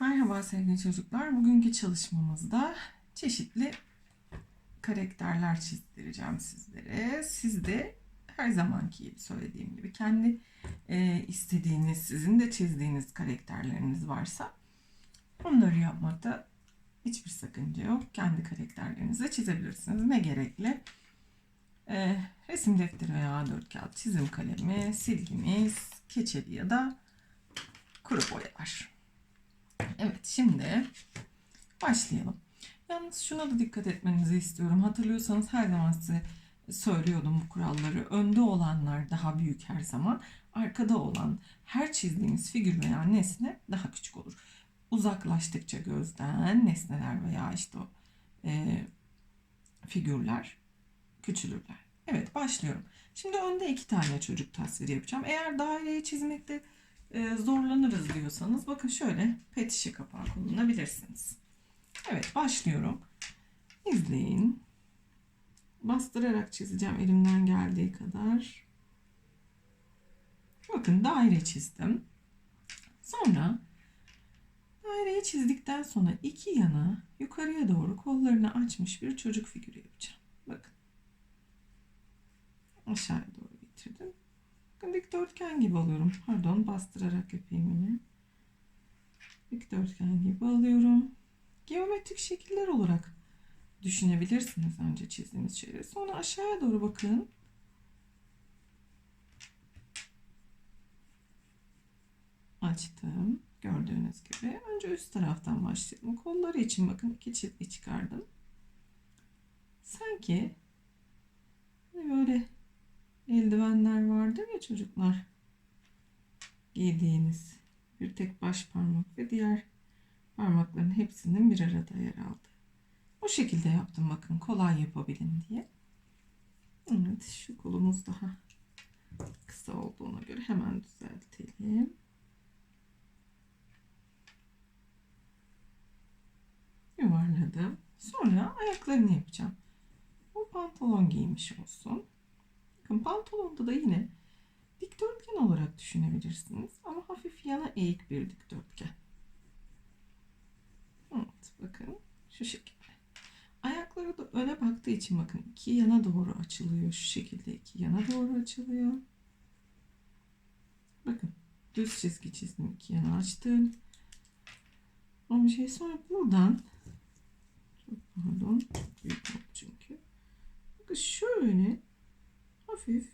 Merhaba sevgili çocuklar. Bugünkü çalışmamızda çeşitli karakterler çizdireceğim sizlere. Siz de her zamanki gibi söylediğim gibi kendi e, istediğiniz, sizin de çizdiğiniz karakterleriniz varsa onları yapmakta hiçbir sakınca yok. Kendi karakterlerinizi çizebilirsiniz. Ne gerekli? E, resim defteri veya A4 kağıt, çizim kalemi, silgimiz, keçeli ya da kuru boyalar. Evet şimdi başlayalım. Yalnız şuna da dikkat etmenizi istiyorum. Hatırlıyorsanız her zaman size söylüyordum bu kuralları. Önde olanlar daha büyük her zaman. Arkada olan her çizdiğimiz figür veya nesne daha küçük olur. Uzaklaştıkça gözden nesneler veya işte o e, figürler küçülürler. Evet başlıyorum. Şimdi önde iki tane çocuk tasviri yapacağım. Eğer daireyi çizmekte e, zorlanırız diyorsanız bakın şöyle pet şişe kapağı kullanabilirsiniz. Evet başlıyorum. İzleyin. Bastırarak çizeceğim elimden geldiği kadar. Bakın daire çizdim. Sonra daireyi çizdikten sonra iki yana yukarıya doğru kollarını açmış bir çocuk figürü yapacağım. Bakın. Aşağıya doğru getirdim. Dikdörtgen gibi alıyorum. Pardon bastırarak yapayım yine. Dikdörtgen gibi alıyorum. Geometrik şekiller olarak düşünebilirsiniz önce çizdiğimiz şeyleri. Sonra aşağıya doğru bakın. Açtım. Gördüğünüz gibi. Önce üst taraftan başlayalım. Kolları için bakın iki çizgi çıkardım. Sanki böyle eldivenler vardır ya çocuklar giydiğiniz bir tek baş parmak ve diğer parmakların hepsinin bir arada yer aldı. Bu şekilde yaptım bakın kolay yapabilin diye. Evet şu kolumuz daha kısa olduğuna göre hemen düzeltelim. Yuvarladım. Sonra ayaklarını yapacağım. Bu pantolon giymiş olsun. Bakın pantolonda da yine dikdörtgen olarak düşünebilirsiniz. Ama hafif yana eğik bir dikdörtgen. Evet bakın şu şekilde. Ayakları da öne baktığı için bakın iki yana doğru açılıyor. Şu şekilde iki yana doğru açılıyor. Bakın düz çizgi çizdim. iki yana açtım. Ama şey sonra buradan çok pardon büyük çünkü. Bakın şöyle hafif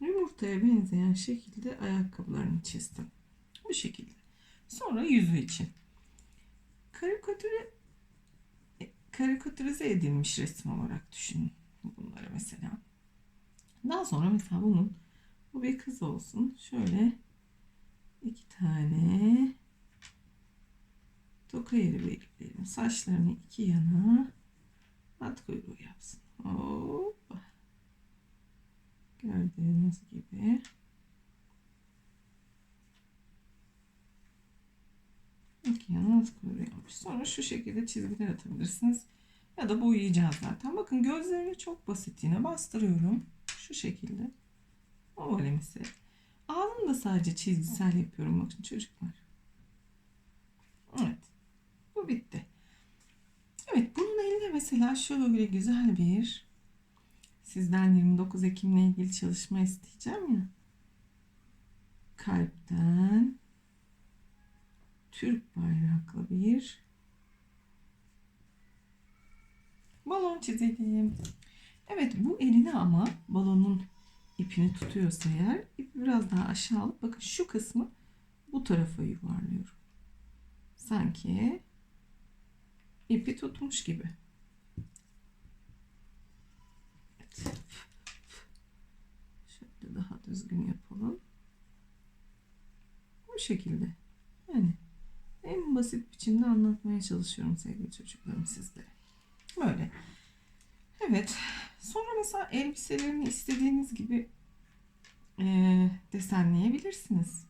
yumurtaya benzeyen şekilde ayakkabılarını çizdim. Bu şekilde. Sonra yüzü için. Karikatüre e, karikatürize edilmiş resim olarak düşünün bunları mesela. Daha sonra mesela bunun bu bir kız olsun. Şöyle iki tane toka yeri belirleyelim. Saçlarını iki yana at kuyruğu yapsın. Hoppa. Gördüğünüz gibi. İki kuyruğu yapmış. Sonra şu şekilde çizgiler atabilirsiniz. Ya da boyayacağız zaten. Bakın gözlerini çok basit yine bastırıyorum. Şu şekilde. Ovalemisi. Ağzını da sadece çizgisel yapıyorum bakın çocuklar. Evet. Bu bitti. Evet bunun eline mesela şöyle güzel bir sizden 29 Ekim'le ilgili çalışma isteyeceğim ya. Kalpten Türk bayraklı bir balon çizelim. Evet bu eline ama balonun ipini tutuyorsa eğer ipi biraz daha aşağı alıp bakın şu kısmı bu tarafa yuvarlıyorum. Sanki ipi tutmuş gibi. Evet. Şöyle daha düzgün yapalım. Bu şekilde. Yani en basit biçimde anlatmaya çalışıyorum sevgili çocuklarım sizlere. Böyle. Evet. Sonra mesela elbiselerini istediğiniz gibi e, desenleyebilirsiniz.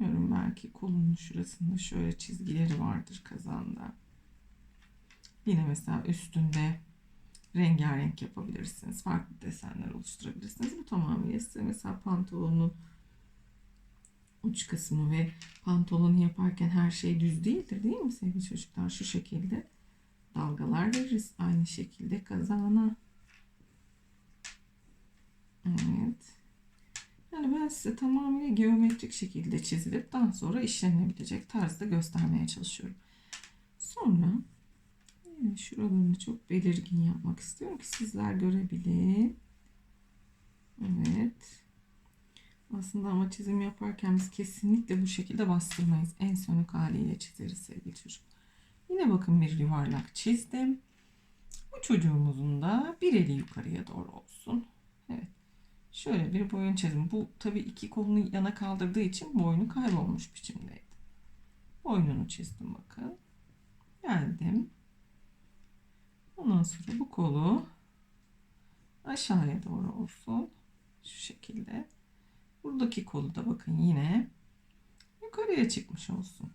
Bilmiyorum belki kolunun şurasında şöyle çizgileri vardır kazanda. Yine mesela üstünde rengarenk yapabilirsiniz. Farklı desenler oluşturabilirsiniz. Bu tamamıyla size mesela pantolonun uç kısmı ve pantolonu yaparken her şey düz değildir değil mi sevgili çocuklar? Şu şekilde dalgalar veririz. Aynı şekilde kazağına. Evet. Yani ben size tamamıyla geometrik şekilde çizilip daha sonra işlenebilecek tarzda göstermeye çalışıyorum. Sonra şuralarını çok belirgin yapmak istiyorum ki sizler görebilin. Evet. Aslında ama çizim yaparken biz kesinlikle bu şekilde bastırmayız. En sönük haliyle çizeriz sevgili çocuk. Yine bakın bir yuvarlak çizdim. Bu çocuğumuzun da bir eli yukarıya doğru olsun. Evet. Şöyle bir boyun çizim. Bu tabii iki kolunu yana kaldırdığı için boynu kaybolmuş biçimdeydi. Boynunu çizdim bakın. Geldim. Ondan sonra bu kolu aşağıya doğru olsun. Şu şekilde. Buradaki kolu da bakın yine yukarıya çıkmış olsun.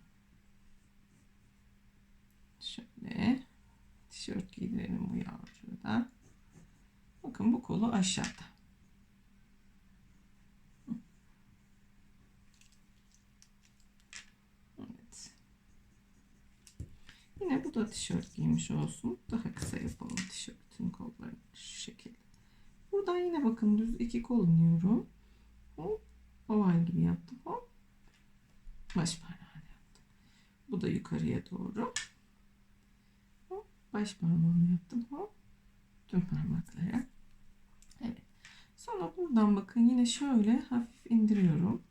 Şöyle tişört giydirelim bu yavruya da. Bakın bu kolu aşağıda. Evet. Yine bu da tişört giymiş olsun. Daha kısa yapalım tişörtün kollarını şu şekilde. Buradan yine bakın düz iki kol iniyorum. Hop, oval gibi yaptım. Hop. Baş parmağını yaptım. Bu da yukarıya doğru. Hop, baş parmağını yaptım. Hop. Tüm parmaklara. Evet. Sonra buradan bakın yine şöyle hafif indiriyorum.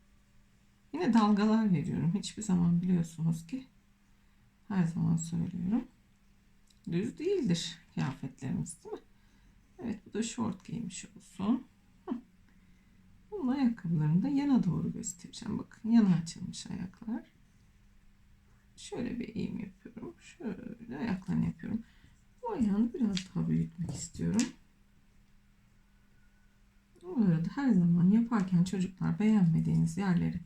Yine dalgalar veriyorum. Hiçbir zaman biliyorsunuz ki her zaman söylüyorum. Düz değildir kıyafetlerimiz değil mi? Evet bu da şort giymiş olsun. Bunun ayakkabılarını da yana doğru göstereceğim. Bakın yana açılmış ayaklar. Şöyle bir eğim yapıyorum. Şöyle ayaklarını yapıyorum. Bu ayağını biraz daha büyütmek istiyorum. Bu arada her zaman yaparken çocuklar beğenmediğiniz yerleri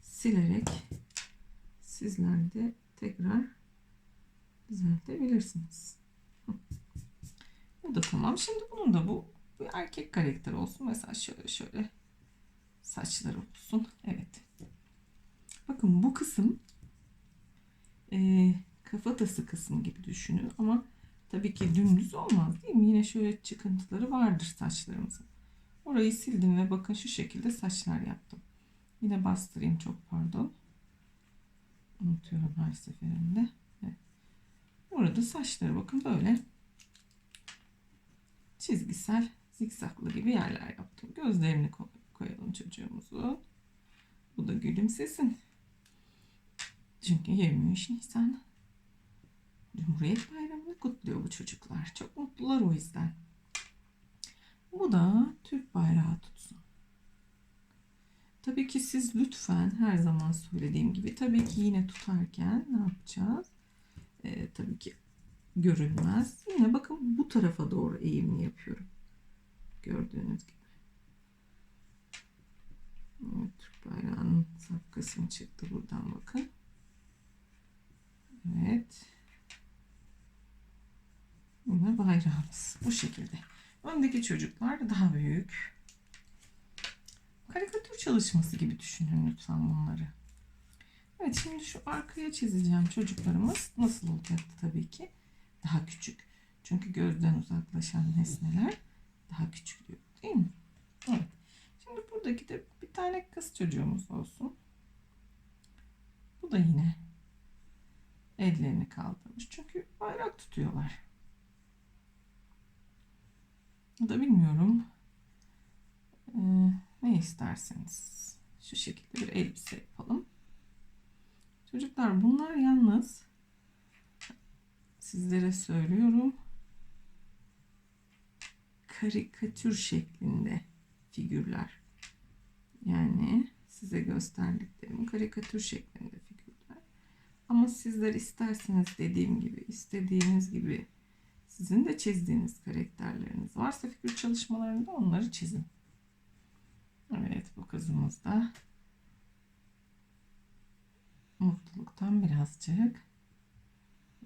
silerek sizler de tekrar düzeltebilirsiniz. Bu da tamam. Şimdi bunun da bu bir erkek karakter olsun. Mesela şöyle şöyle saçları olsun. Evet. Bakın bu kısım e, kafatası kısmı gibi düşünün ama tabii ki dümdüz olmaz değil mi? Yine şöyle çıkıntıları vardır saçlarımızın. Orayı sildim ve bakın şu şekilde saçlar yaptım. Yine bastırayım çok pardon. Unutuyorum her seferinde. Burada saçları bakın böyle çizgisel zikzaklı gibi yerler yaptım. Gözlerini koyalım çocuğumuzu. Bu da gülümsesin. Çünkü 23 Nisan Cumhuriyet Bayramı'nı kutluyor bu çocuklar. Çok mutlular o yüzden. Bu da Türk bayrağı tutsun. Tabii ki siz lütfen her zaman söylediğim gibi tabii ki yine tutarken ne yapacağız? Ee, tabii ki görünmez. Yine bakın bu tarafa doğru eğimli yapıyorum. Gördüğünüz gibi. Evet, Türk bayrağının sap kısmı çıktı buradan bakın. Evet. Yine bayrağımız bu şekilde. Öndeki çocuklar daha büyük. Karikatür çalışması gibi düşünün lütfen bunları. Evet şimdi şu arkaya çizeceğim çocuklarımız nasıl olacaktı tabii ki daha küçük. Çünkü gözden uzaklaşan nesneler daha küçülüyor değil mi? Evet. Şimdi buradaki de bir tane kız çocuğumuz olsun. Bu da yine ellerini kaldırmış. Çünkü bayrak tutuyorlar. Ya da bilmiyorum. Ee, ne isterseniz. Şu şekilde bir elbise yapalım. Çocuklar bunlar yalnız sizlere söylüyorum. Karikatür şeklinde figürler. Yani size gösterdiklerim karikatür şeklinde figürler. Ama sizler isterseniz dediğim gibi, istediğiniz gibi sizin de çizdiğiniz karakterleriniz varsa figür çalışmalarında onları çizin. Evet bu kızımız da mutluluktan birazcık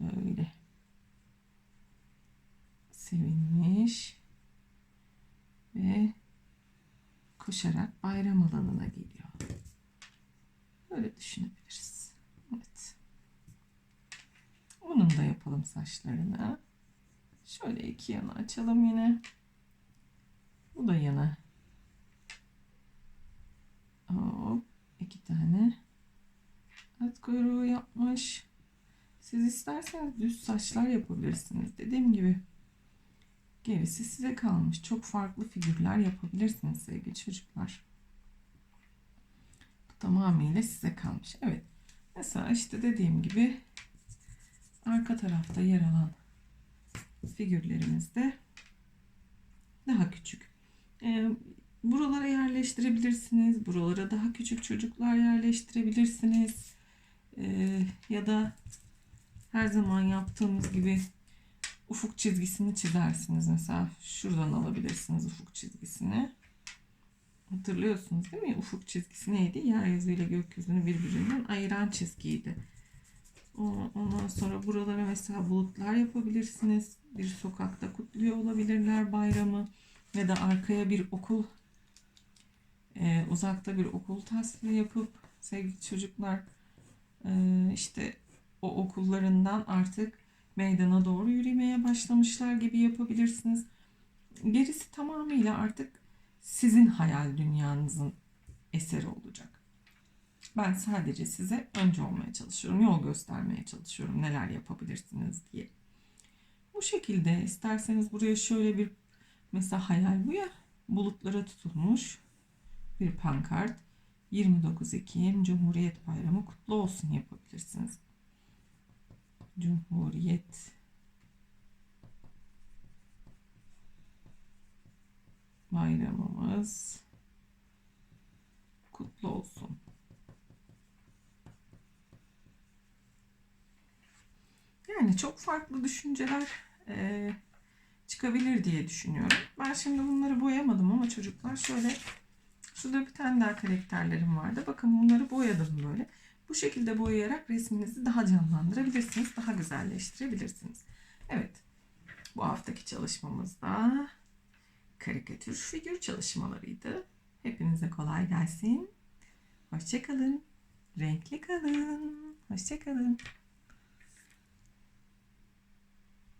böyle sevinmiş ve koşarak bayram alanına geliyor. Böyle düşünebiliriz. Evet. Bunun da yapalım saçlarını. Şöyle iki yana açalım yine. Bu da yana. Hop. iki tane. At kuyruğu yapmış. Siz isterseniz düz saçlar yapabilirsiniz. Dediğim gibi gerisi size kalmış. Çok farklı figürler yapabilirsiniz sevgili çocuklar. Bu tamamıyla size kalmış. Evet. Mesela işte dediğim gibi arka tarafta yer alan figürlerimiz de daha küçük. Ee, buralara yerleştirebilirsiniz. Buralara daha küçük çocuklar yerleştirebilirsiniz. Ee, ya da her zaman yaptığımız gibi ufuk çizgisini çizersiniz. Mesela şuradan alabilirsiniz ufuk çizgisini. Hatırlıyorsunuz değil mi? Ufuk çizgisi neydi? Yeryüzü ile gökyüzünü birbirinden ayıran çizgiydi. Ondan sonra buralara mesela bulutlar yapabilirsiniz. Bir sokakta kutluyor olabilirler bayramı. Ya da arkaya bir okul, e, uzakta bir okul tasviri yapıp sevgili çocuklar e, işte o okullarından artık meydana doğru yürümeye başlamışlar gibi yapabilirsiniz. Gerisi tamamıyla artık sizin hayal dünyanızın eseri olacak. Ben sadece size önce olmaya çalışıyorum, yol göstermeye çalışıyorum neler yapabilirsiniz diye. Bu şekilde isterseniz buraya şöyle bir mesela hayal bu ya bulutlara tutulmuş bir pankart 29 Ekim Cumhuriyet Bayramı kutlu olsun yapabilirsiniz. Cumhuriyet bayramımız kutlu olsun. Yani çok farklı düşünceler eee, çıkabilir diye düşünüyorum. Ben şimdi bunları boyamadım ama çocuklar şöyle şurada bir tane daha karakterlerim vardı. Bakın bunları boyadım böyle. Bu şekilde boyayarak resminizi daha canlandırabilirsiniz, daha güzelleştirebilirsiniz. Evet, bu haftaki çalışmamızda karikatür figür çalışmalarıydı. Hepinize kolay gelsin. Hoşçakalın. Renkli kalın. Hoşçakalın.